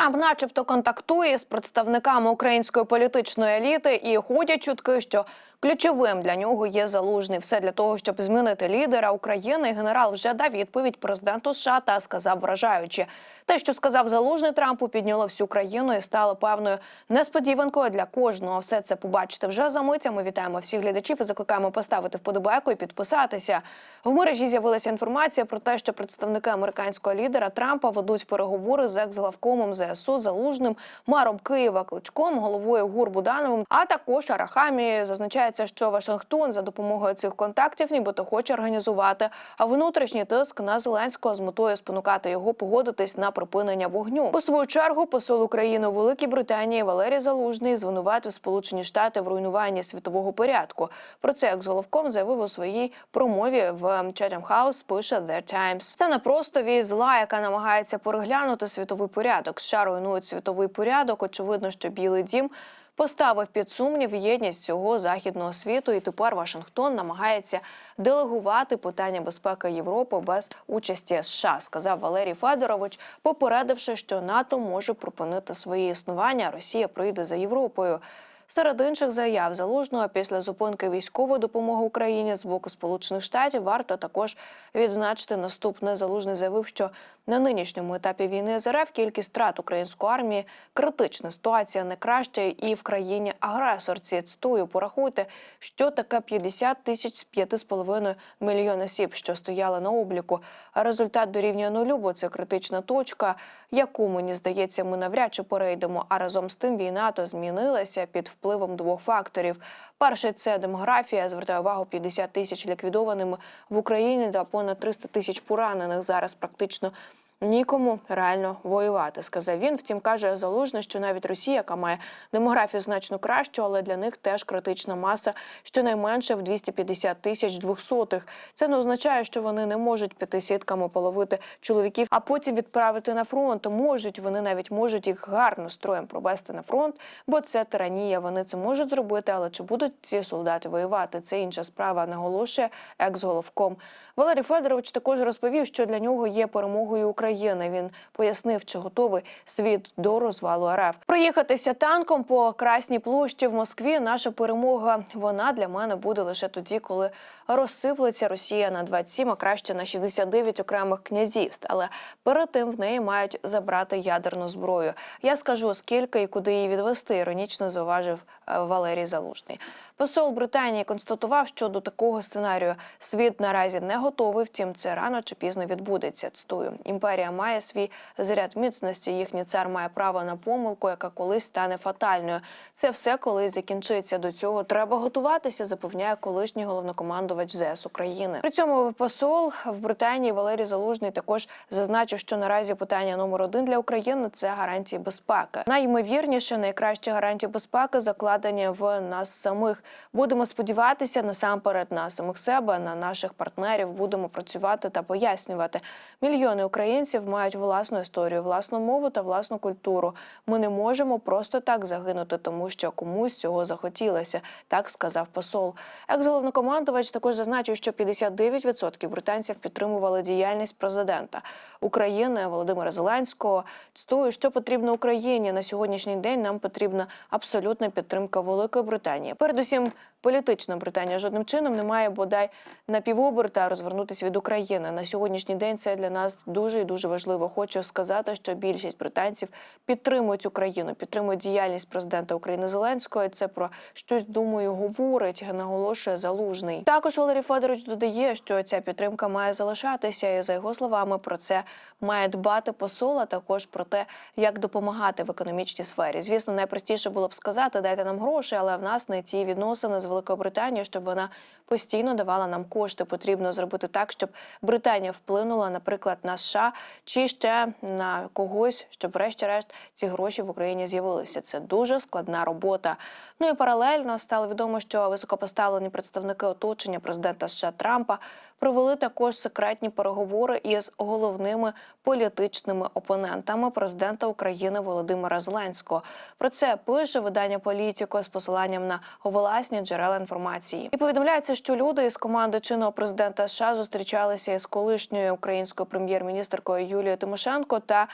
Трамп, начебто, контактує з представниками української політичної еліти, і ходять чутки, що ключовим для нього є залужний. Все для того, щоб змінити лідера України. Генерал вже дав відповідь президенту США та сказав вражаючи. Те, що сказав залужний Трампу, підняло всю країну і стало певною несподіванкою для кожного. Все це побачите вже за миття. Ми вітаємо всіх глядачів і закликаємо поставити вподобайку і підписатися. В мережі з'явилася інформація про те, що представники американського лідера Трампа ведуть переговори з екс-главкомом ЗСУ Залужним, мером Києва Кличком, головою ГУР Будановим, а також Арахамі. Зазначається, що Вашингтон за допомогою цих контактів, нібито хоче організувати внутрішній тиск на Зеленського з метою спонукати його погодитись на припинення вогню. У свою чергу посол України у Великій Британії Валерій Залужний звинуватив Сполучені Штати в руйнуванні світового порядку. Про це як з головком заявив у своїй промові в Chatham House, пише The Times. Це не просто вісь зла, яка намагається переглянути світовий порядок. США руйнують світовий порядок. Очевидно, що Білий Дім поставив під сумнів єдність цього західного світу, і тепер Вашингтон намагається делегувати питання безпеки Європи без участі США, сказав Валерій Федорович, попередивши, що НАТО може припинити своє існування. Росія прийде за Європою. Серед інших заяв залужного після зупинки військової допомоги Україні з боку Сполучених Штатів варто також відзначити наступне. Залужний заявив, що на нинішньому етапі війни з РФ кількість втрат української армії критична ситуація не краща і в країні агресорці. Цитую, порахуйте, що таке 50 тисяч з 5,5 мільйон осіб, що стояли на обліку. Результат дорівнює нулю, бо це критична точка, яку мені здається, ми навряд чи перейдемо. А разом з тим війна то змінилася під двох факторів. Перший це демографія. Звертаю увагу 50 тисяч ліквідованими в Україні та понад 300 тисяч поранених зараз практично. Нікому реально воювати, сказав він. Втім, каже залужний, що навіть Росія, яка має демографію значно кращу, але для них теж критична маса, щонайменше в 250 тисяч двохсотих. Це не означає, що вони не можуть п'яти сітками половити чоловіків, а потім відправити на фронт. Можуть вони навіть можуть їх гарно строєм провести на фронт, бо це тиранія. Вони це можуть зробити, але чи будуть ці солдати воювати? Це інша справа. Наголошує екс-головком. Валерій Федорович також розповів, що для нього є перемогою України. Він пояснив, чи готовий світ до розвалу РФ. Проїхатися танком по Красній площі в Москві. Наша перемога. Вона для мене буде лише тоді, коли розсиплеться Росія на 27, а краще на 69 окремих князівств. Але перед тим в неї мають забрати ядерну зброю. Я скажу скільки і куди її відвести. Іронічно зауважив е, Валерій Залужний. Посол Британії констатував, що до такого сценарію світ наразі не готовий. Втім, це рано чи пізно відбудеться. Цитую. імперія має свій заряд міцності. Їхній цар має право на помилку, яка колись стане фатальною. Це все колись закінчиться. До цього треба готуватися. Запевняє колишній головнокомандувач ЗС України. При цьому посол в Британії Валерій Залужний також зазначив, що наразі питання номер один для України це гарантії безпеки. Найімовірніше, найкращі гарантії безпеки закладені в нас самих. Будемо сподіватися насамперед на самих себе, на наших партнерів. Будемо працювати та пояснювати. Мільйони українців мають власну історію, власну мову та власну культуру. Ми не можемо просто так загинути, тому що комусь цього захотілося. Так сказав посол. Екс-головнокомандувач також зазначив, що 59% британців підтримували діяльність президента України Володимира Зеленського. Цитую, що потрібно Україні на сьогоднішній день. Нам потрібна абсолютна підтримка Великої Британії. Передусім, політична Британія жодним чином не має бодай на півоберта розвернутися від України. На сьогоднішній день це для нас дуже і дуже важливо. Хочу сказати, що більшість британців підтримують Україну, підтримують діяльність президента України Зеленського. Це про щось думаю говорить, наголошує залужний. Також Валерій Федорович додає, що ця підтримка має залишатися, і за його словами про це має дбати посол, а також про те, як допомагати в економічній сфері. Звісно, найпростіше було б сказати, дайте нам гроші, але в нас не ті відносини з Великою Британією, щоб вона постійно давала нам кошти. Потрібно зробити так, щоб Британія вплинула, наприклад, на США чи ще на когось, щоб, врешті-решт, ці гроші в Україні з'явилися. Це дуже складна робота. Ну і паралельно стало відомо, що високопоставлені представники оточення президента США Трампа провели також секретні переговори із головними політичними опонентами президента України Володимира Зеленського. Про це пише видання Політіко з посиланням на власні джерела інформації. І повідомляється, що люди із команди чинного президента США зустрічалися із колишньою українською прем'єр-міністркою Юлією Тимошенко та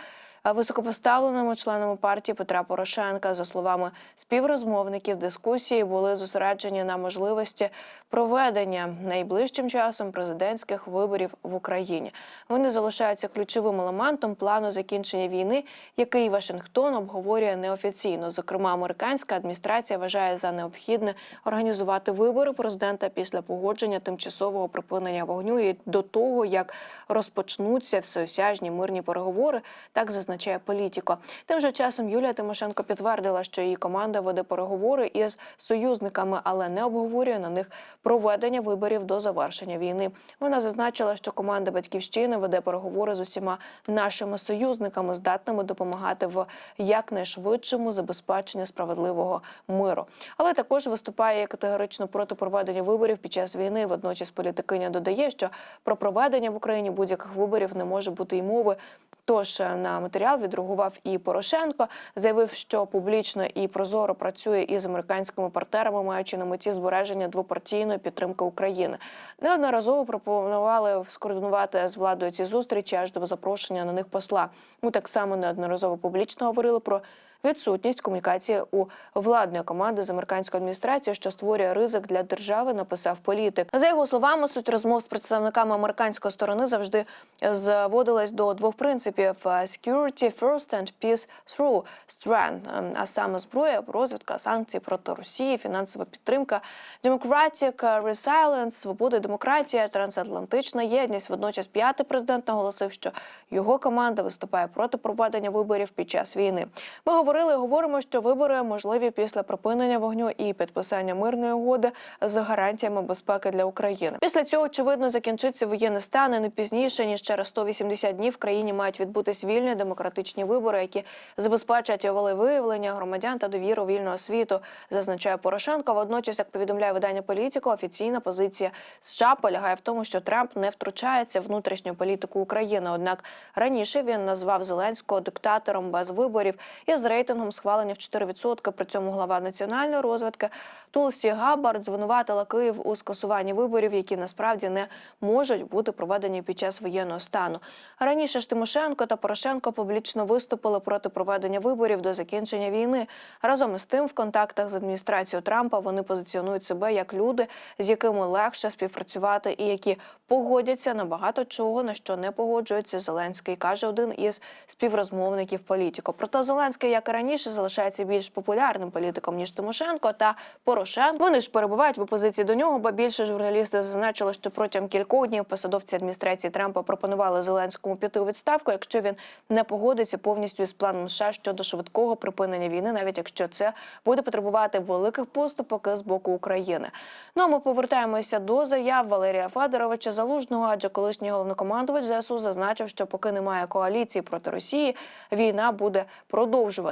високопоставленими членами партії Петра Порошенка. За словами співрозмовників, дискусії були зосереджені на можливості проведення найближчим часом президентських виборів в Україні. Вони залишаються ключовим елементом плану закінчення війни, який Вашингтон обговорює неофіційно. Зокрема, американська адміністрація вважає за необхідне організувати вибори президента після погодження тимчасового припинення вогню і до того, як розпочнуться всеосяжні мирні переговори, так зазначає політико. Тим же часом Юлія Тимошенко підтвердила, що її команда веде переговори із союзниками, але не обговорює на них проведення виборів до завершення війни. Вона зазначила, що команда батьківщини веде переговори з усіма нашими союзниками, здатними допомагати в якнайшвидшому забезпеченні справедливого миру. Але також виступає категорично проти проведення виборів під час війни. Водночас політикиня додає, що про проведення в Україні будь-яких виборів не може бути й мови. Тож е, на матеріал відреагував і Порошенко, заявив, що публічно і прозоро працює із американськими партнерами, маючи на меті збереження двопартійної підтримки України. Неодноразово пропонували скоординувати з владою ці зустрічі аж до запрошення на них посла. Ми так само неодноразово публічно говорили про відсутність комунікації у владної команди з американською адміністрацією, що створює ризик для держави, написав політик. За його словами, суть розмов з представниками американської сторони завжди зводилась до двох принципів: «security first and peace through strength», а саме зброя, розвідка, санкції проти Росії, фінансова підтримка, democratic resilience, свобода, демократія, трансатлантична єдність. Водночас п'ятий президент наголосив, що його команда виступає проти проведення виборів під час війни. Ми говорили, говоримо, що вибори можливі після припинення вогню і підписання мирної угоди з гарантіями безпеки для України. Після цього очевидно закінчиться воєнний стан і не пізніше ніж через 180 днів в країні мають відбутись вільні демократичні вибори, які забезпечать волевиявлення громадян та довіру вільного світу, зазначає Порошенко. Водночас, як повідомляє видання політико, офіційна позиція США полягає в тому, що Трамп не втручається в внутрішню політику України. Однак раніше він назвав Зеленського диктатором без виборів і з рейтингом схвалення в 4%. При цьому глава національної розвитки Тулсі Габард звинуватила Київ у скасуванні виборів, які насправді не можуть бути проведені під час воєнного стану. Раніше ж Тимошенко та Порошенко публічно виступили проти проведення виборів до закінчення війни. Разом із тим, в контактах з адміністрацією Трампа вони позиціонують себе як люди, з якими легше співпрацювати, і які погодяться на багато чого, на що не погоджується Зеленський, каже один із співрозмовників політико. Проте Зеленський, як і раніше, залишається більш популярним політиком ніж Тимошенко та Порошенко. Вони ж перебувають в опозиції до нього, бо більше журналісти зазначили, що протягом кількох днів посадовці адміністрації Трампа пропонували Зеленському піти у відставку, якщо він не погодиться повністю із планом США щодо швидкого припинення війни, навіть якщо це буде потребувати великих поступок з боку України. Ну а ми повертаємося до заяв Валерія Федоровича Залужного, адже колишній головнокомандувач ЗСУ зазначив, що поки немає коаліції проти Росії, війна буде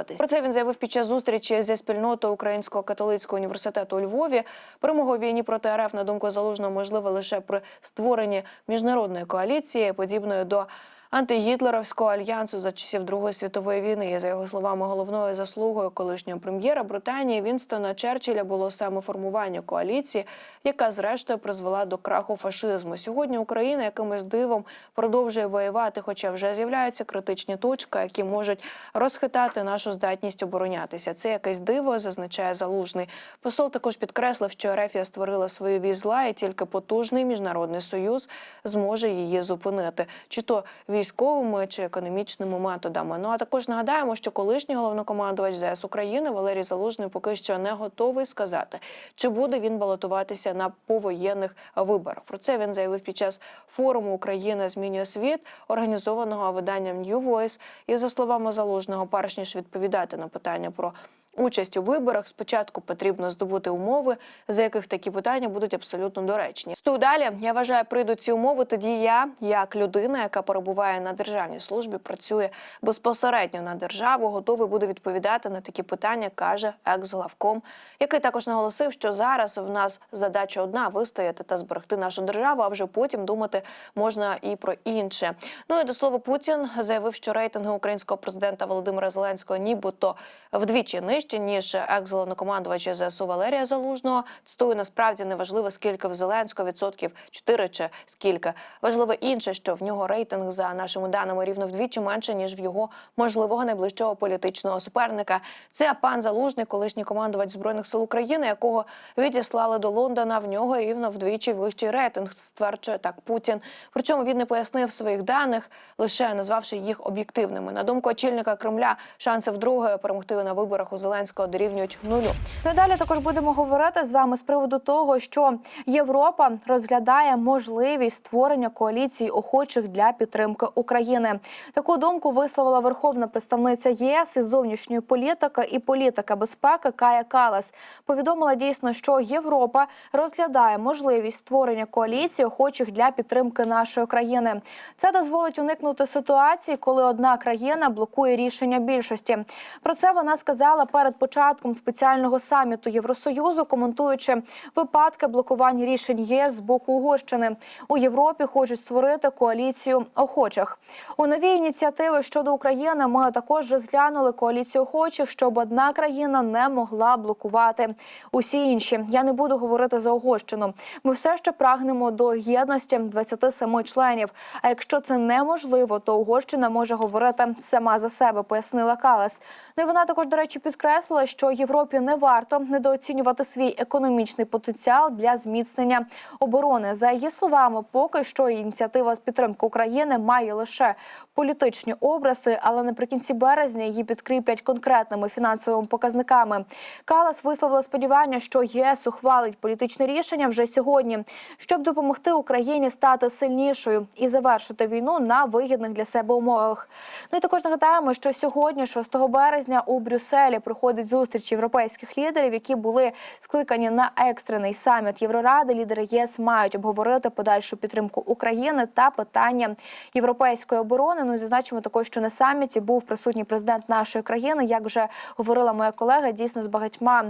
продовжуватись. Про це він заявив під час зустрічі зі спільнотою Українського католицького університету у Львові. Перемога у війні проти РФ на думку залужного можлива лише при створенні міжнародної коаліції, подібної до антигітлеровського альянсу за часів Другої світової війни. За його словами, головною заслугою колишнього прем'єра Британії Вінстона Черчилля було саме формування коаліції, яка зрештою призвела до краху фашизму. Сьогодні Україна якимось дивом продовжує воювати, хоча вже з'являються критичні точки, які можуть розхитати нашу здатність оборонятися. Це якесь диво, зазначає залужний. Посол також підкреслив, що Ерефія створила свою віз зла, і тільки потужний міжнародний союз зможе її зупинити, чи то військовими чи економічними методами. Ну а також нагадаємо, що колишній головнокомандувач ЗС України Валерій Залужний поки що не готовий сказати, чи буде він балотуватися на повоєнних виборах. Про це він заявив під час форуму Україна змінює світ, організованого виданням New Voice. І за словами залужного, перш ніж відповідати на питання про участь у виборах. Спочатку потрібно здобути умови, за яких такі питання будуть абсолютно доречні. Стою далі я вважаю, прийдуть ці умови. Тоді я, як людина, яка перебуває на державній службі, працює безпосередньо на державу, готовий буде відповідати на такі питання, каже екс-главком, який також наголосив, що зараз в нас задача одна вистояти та зберегти нашу державу, а вже потім думати можна і про інше. Ну і до слова, Путін заявив, що рейтинги українського президента Володимира Зеленського, нібито вдвічі нижчі, вищі ніж екс-головнокомандувача ЗСУ Валерія Залужного. Цитую, насправді не важливо, скільки в Зеленського відсотків 4 чи скільки. Важливо інше, що в нього рейтинг за нашими даними рівно вдвічі менше ніж в його можливого найближчого політичного суперника. Це пан Залужний, колишній командувач збройних сил України, якого відіслали до Лондона. В нього рівно вдвічі вищий рейтинг. Стверджує так Путін. Причому він не пояснив своїх даних, лише назвавши їх об'єктивними. На думку очільника Кремля, шанси вдруге перемогти на виборах у Зеленського дорівнюють нулю. Ну далі також будемо говорити з вами з приводу того, що Європа розглядає можливість створення коаліції охочих для підтримки України. Таку думку висловила верховна представниця ЄС із зовнішньої політики і політики безпеки Кая Калас. Повідомила дійсно, що Європа розглядає можливість створення коаліції охочих для підтримки нашої країни. Це дозволить уникнути ситуації, коли одна країна блокує рішення більшості. Про це вона сказала перед початком спеціального саміту Євросоюзу, коментуючи випадки блокування рішень ЄС з боку Угорщини. У Європі хочуть створити коаліцію охочих. У новій ініціативи щодо України ми також розглянули коаліцію охочих, щоб одна країна не могла блокувати усі інші. Я не буду говорити за Угорщину. Ми все ще прагнемо до єдності 27 членів. А якщо це неможливо, то Угорщина може говорити сама за себе, пояснила Калас. Ну і вона також, до речі, підкреслила, що Європі не варто недооцінювати свій економічний потенціал для зміцнення оборони. За її словами, поки що ініціатива з підтримки України має лише політичні образи, але наприкінці березня її підкріплять конкретними фінансовими показниками. Калас висловила сподівання, що ЄС ухвалить політичне рішення вже сьогодні, щоб допомогти Україні стати сильнішою і завершити війну на вигідних для себе умовах. Ну і також нагадаємо, що сьогодні, 6 березня, у Брюсселі проходить зустріч європейських лідерів, які були скликані на екстрений саміт Євроради. Лідери ЄС мають обговорити подальшу підтримку України та питання європейської оборони. Ну зазначимо також, що на саміті був присутній президент нашої країни. Як вже говорила моя колега, дійсно з багатьма.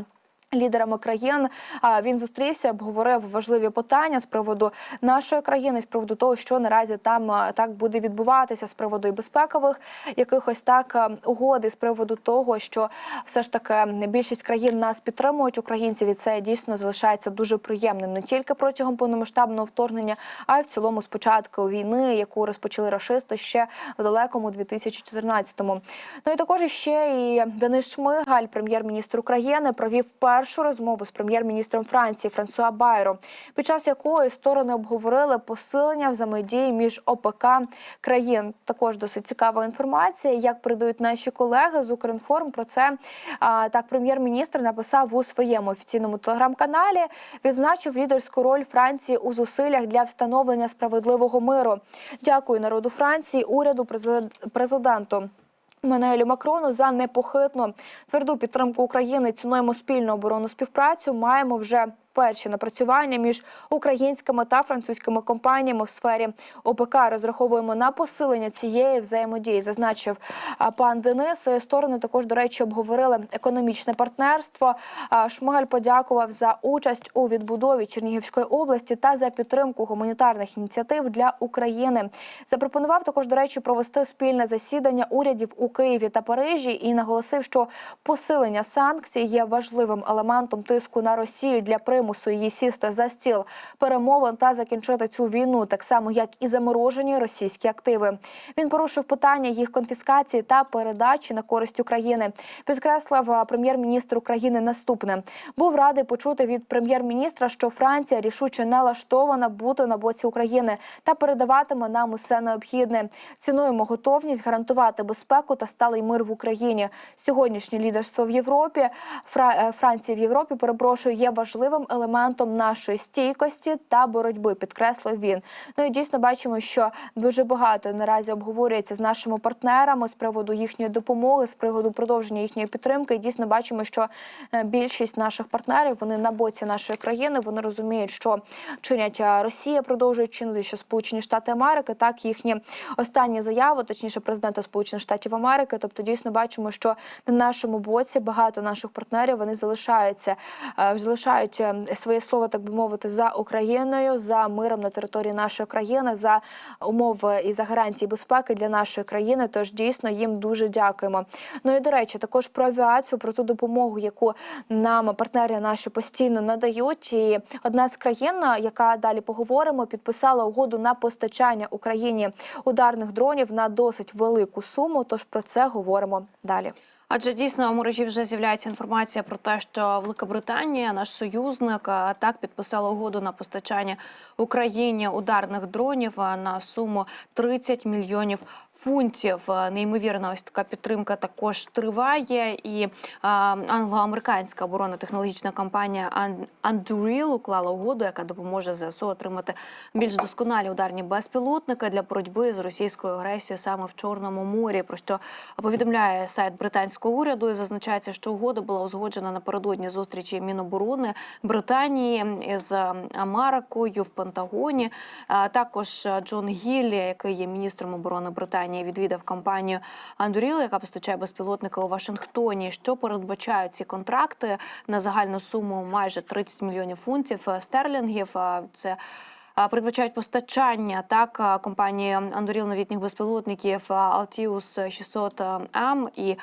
Лідерами країн він зустрівся, обговорив важливі питання з приводу нашої країни, з приводу того, що наразі там так буде відбуватися, з приводу і безпекових якихось так а, угод, і з приводу того, що все ж таки більшість країн нас підтримують українців, і це дійсно залишається дуже приємним не тільки протягом повномасштабного вторгнення, а й в цілому з початку війни, яку розпочали рашисти ще в далекому 2014-му. Ну і також ще і Денис Шмигаль, прем'єр-міністр України, провів першу розмову з прем'єр-міністром Франції Франсуа Байро, під час якої сторони обговорили посилення взаємодії між ОПК країн. Також досить цікава інформація. Як передають наші колеги з Укрінформ про це так, прем'єр-міністр написав у своєму офіційному телеграм-каналі. Відзначив лідерську роль Франції у зусиллях для встановлення справедливого миру. Дякую народу Франції, уряду, президент- президенту. Мануелю Макрону за непохитну тверду підтримку України цінуємо спільну оборонну співпрацю. Маємо вже перші напрацювання між українськими та французькими компаніями в сфері ОПК. Розраховуємо на посилення цієї взаємодії, зазначив пан Денис. Сторони також, до речі, обговорили економічне партнерство. Шмигаль подякував за участь у відбудові Чернігівської області та за підтримку гуманітарних ініціатив для України. Запропонував також, до речі, провести спільне засідання урядів у Києві та Парижі і наголосив, що посилення санкцій є важливим елементом тиску на Росію для примусу її сісти за стіл перемовин та закінчити цю війну, так само як і заморожені російські активи. Він порушив питання їх конфіскації та передачі на користь України. Підкреслив прем'єр-міністр України наступне: був радий почути від прем'єр-міністра, що Франція рішуче налаштована бути на боці України та передаватиме нам усе необхідне. Цінуємо готовність гарантувати безпеку та сталий мир в Україні. Сьогоднішнє лідерство в Європі е, Франції в Європі перепрошую є важливим елементом нашої стійкості та боротьби. Підкреслив він. Ну і дійсно бачимо, що дуже багато наразі обговорюється з нашими партнерами з приводу їхньої допомоги, з приводу продовження їхньої підтримки. І дійсно бачимо, що е, більшість наших партнерів вони на боці нашої країни. Вони розуміють, що чинять е, Росія, продовжує чинити, що Сполучені Штати Америки, так їхні останні заяви, точніше, президента Сполучених Штатів Америки. Тобто, дійсно бачимо, що на нашому боці багато наших партнерів вони залишаються, е, залишають своє слово, так би мовити, за Україною, за миром на території нашої країни, за умови і за гарантії безпеки для нашої країни. Тож дійсно їм дуже дякуємо. Ну і до речі, також про авіацію, про ту допомогу, яку нам партнери наші постійно надають. І одна з країн, яка далі поговоримо, підписала угоду на постачання Україні ударних дронів на досить велику суму. Тож про це говоримо далі. Адже дійсно в мережі вже з'являється інформація про те, що Великобританія, наш союзник, так підписала угоду на постачання Україні ударних дронів на суму 30 мільйонів. Фунтів Е, неймовірна ось така підтримка також триває, і а, англо-американська оборонно-технологічна компанія Ан- Anduril уклала угоду, яка допоможе ЗСУ отримати більш досконалі ударні безпілотники для боротьби з російською агресією саме в Чорному морі. Про що повідомляє сайт британського уряду і зазначається, що угода була узгоджена напередодні зустрічі Міноборони Британії з Америкою в Пентагоні. Також Джон Гіллі, який є міністром оборони Британії, відвідав компанію Андуріл, яка постачає безпілотники у Вашингтоні. Що передбачають ці контракти на загальну суму майже 30 мільйонів фунтів е, стерлінгів. Це Передбачають постачання так компанії Андоріл новітніх безпілотників а, Altius 600 М і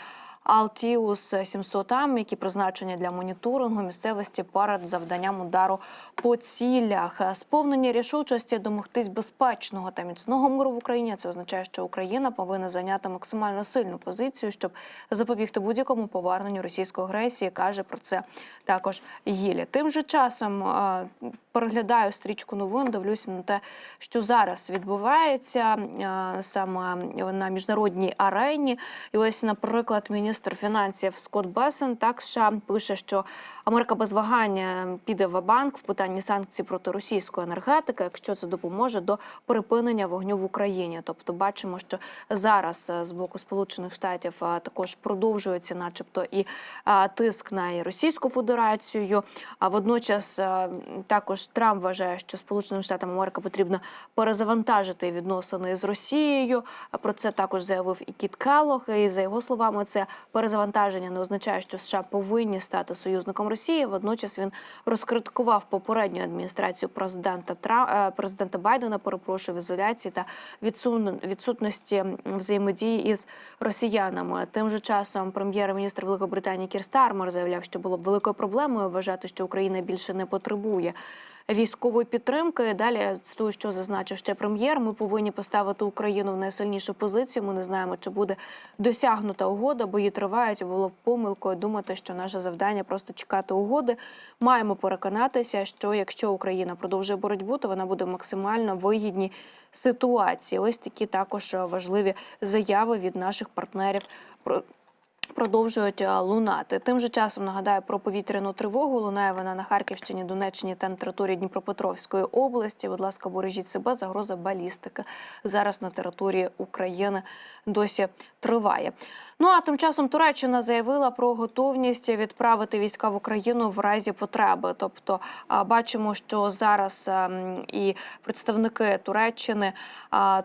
Altius 700 М, які призначені для моніторингу місцевості перед завданням удару по цілях. Сповнення рішучості домогтись безпечного та міцного миру в Україні. Це означає, що Україна повинна зайняти максимально сильну позицію, щоб запобігти будь-якому поверненню російської агресії. каже про це також Гілі. Тим же часом е, переглядаю стрічку новин, дивлюся на те, що зараз відбувається е, саме на міжнародній арені. І ось, наприклад, міністр фінансів Скотт Бесен так США пише, що Америка без вагання піде в банк в питанні санкцій проти російської енергетики, якщо це допоможе до припинення вогню в Україні. Тобто, бачимо, що зараз е, з боку Сполучених Штатів е, також продовжується, начебто, і тиск на Російську Федерацію. А водночас е, також Трамп вважає, що Сполученим Штатам Америки потрібно перезавантажити відносини з Росією. Про це також заявив і Кіт Келлог. І за його словами, це перезавантаження не означає, що США повинні стати союзником Росії. Водночас він розкриткував попередню адміністрацію президента Тра... е, президента Байдена. Перепрошую в ізоляції та відсун- відсутності взаємодії із росіянами. Тим же часом прем'єр-міністр Великобританії Кір Стармер заявляв, що було б великою проблемою вважати, що Україна більше не потребує. Військової підтримки далі цитую, що зазначив ще прем'єр. Ми повинні поставити Україну в найсильнішу позицію. Ми не знаємо, чи буде досягнута угода. Бої тривають. Було помилкою думати, що наше завдання просто чекати угоди. Маємо переконатися, що якщо Україна продовжує боротьбу, то вона буде в максимально вигідній ситуації. Ось такі також важливі заяви від наших партнерів. Про продовжують е, лунати. Тим же часом нагадаю про повітряну тривогу. Лунає вона на Харківщині, Донеччині та на території Дніпропетровської області. Будь ласка, бережіть себе. Загроза балістики зараз на території України досі триває. Ну а тим часом Туреччина заявила про готовність відправити війська в Україну в разі потреби. Тобто бачимо, що зараз ем, і представники Туреччини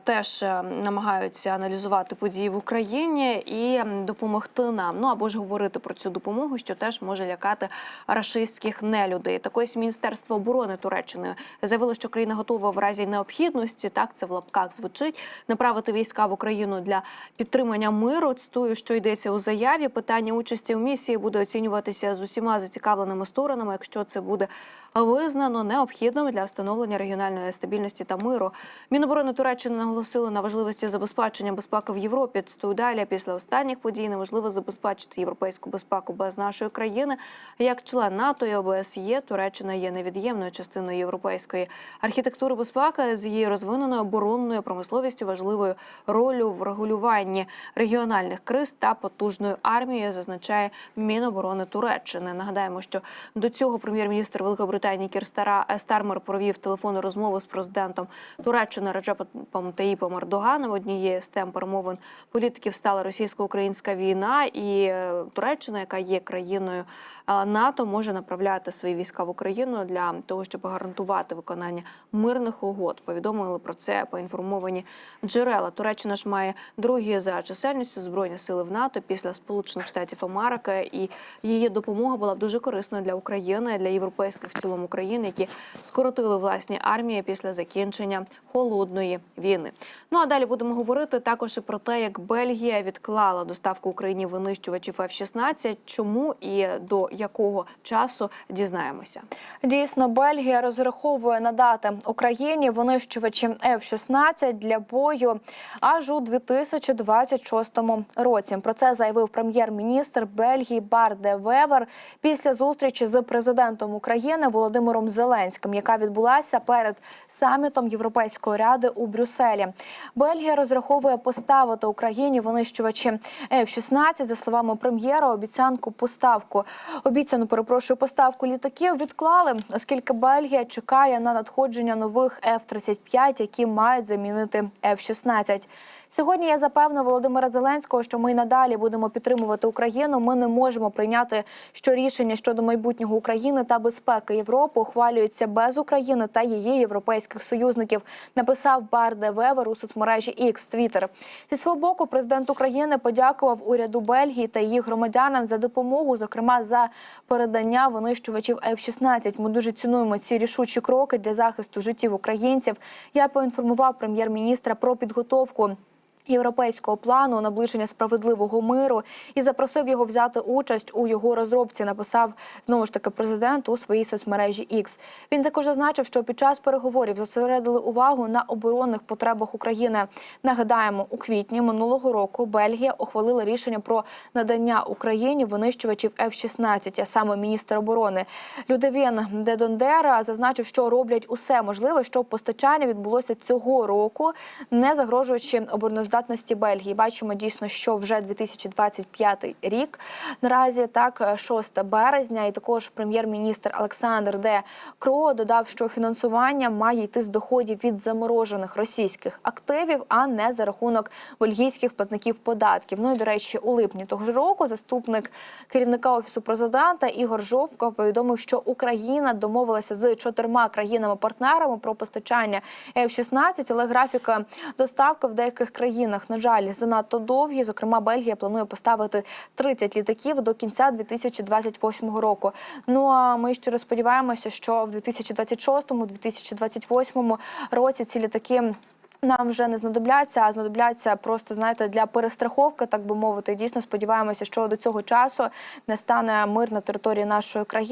теж е, намагаються аналізувати події в Україні і допомогти нам. Ну або ж говорити про цю допомогу, що теж може лякати рашистських нелюдей. Так ось Міністерство оборони Туреччини заявило, що країна готова в разі необхідності. Так це в лапках звучить направити війська в Україну для підтримання миру. Цитую, що йдеться у заяві. Питання участі в місії буде оцінюватися з усіма зацікавленими сторонами, якщо це буде визнано необхідним для встановлення регіональної стабільності та миру. Міноборони Туреччини наголосили на важливості забезпечення безпеки в Європі. Цитую далі після останніх подій неможливо забезпечити європейську безпеку без нашої країни. Як член НАТО і ОБСЄ, Туреччина є невід'ємною частиною європейської архітектури безпеки з її розвиненою оборонною промисловістю, важливою ролью в регулюванні регіональних криз та потужною армією, зазначає Міноборони Туреччини. Нагадаємо, що до цього прем'єр-міністр Великобританії Кірстара Стармер провів телефонну розмову з президентом Туреччини Реджепом Таїпом Ердоганом. Однією з тем перемовин політиків стала російсько-українська війна і е, Туреччина, яка є країною е, НАТО, може направляти свої війська в Україну для того, щоб гарантувати виконання мирних угод. Повідомили про це поінформовані джерела. Туреччина ж має другі за чисельністю збройні сили в НАТО після Сполучених Штатів Америки, і її допомога була б дуже корисною для України, для європейських в цілому країн, які скоротили власні армії після закінчення холодної війни. Ну а далі будемо говорити також і про те, як Бельгія відклала доставку Україні винищувачів F-16. Чому і до якого часу дізнаємося. Дійсно, Бельгія розраховує надати Україні винищувачі F-16 для бою аж у 2026 році. Про це заявив прем'єр-міністр Бельгії Барде Вевер після зустрічі з президентом України Володимиром Зеленським, яка відбулася перед самітом Європейської ради у Брюсселі. Бельгія розраховує поставити Україні винищувачі F-16, за словами прем'єра. Обіцянку поставку обіцяну перепрошую поставку літаків відклали, оскільки Бельгія чекає на надходження нових F-35, які мають замінити F-16. Сьогодні я запевнив Володимира Зеленського, що ми й надалі будемо підтримувати Україну. Ми не можемо прийняти, що рішення щодо майбутнього України та безпеки Європи ухвалюється без України та її європейських союзників. Написав Барде Вевер у соцмережі X Twitter. Зі свого боку, президент України подякував уряду Бельгії та її громадянам за допомогу, зокрема за передання винищувачів F-16. Ми дуже цінуємо ці рішучі кроки для захисту життів українців. Я поінформував прем'єр-міністра про підготовку. Європейського плану наближення справедливого миру і запросив його взяти участь у його розробці. Написав знову ж таки президент у своїй соцмережі X. Він також зазначив, що під час переговорів зосередили увагу на оборонних потребах України. Нагадаємо, у квітні минулого року Бельгія ухвалила рішення про надання Україні винищувачів F-16, а саме міністр оборони Людовін Дедондера зазначив, що роблять усе можливе, щоб постачання відбулося цього року, не загрожуючи обороноздатності Бельгії. Бачимо дійсно, що вже 2025 рік. Наразі так 6 березня, і також прем'єр-міністр Олександр Де Кро додав, що фінансування має йти з доходів від заморожених російських активів, а не за рахунок бельгійських платників податків. Ну і до речі, у липні того ж року заступник керівника офісу президента Ігор Жовко повідомив, що Україна домовилася з чотирма країнами-партнерами про постачання F-16, але графіка доставки в деяких країнах, на жаль, занадто довгі. Зокрема, Бельгія планує поставити 30 літаків до кінця 2028 року. Ну а ми щиро сподіваємося, що в 2026-2028 році ці літаки. Нам вже не знадобляться, а знадобляться просто знаєте для перестраховки, так би мовити. Дійсно сподіваємося, що до цього часу не стане мир на території нашої країни.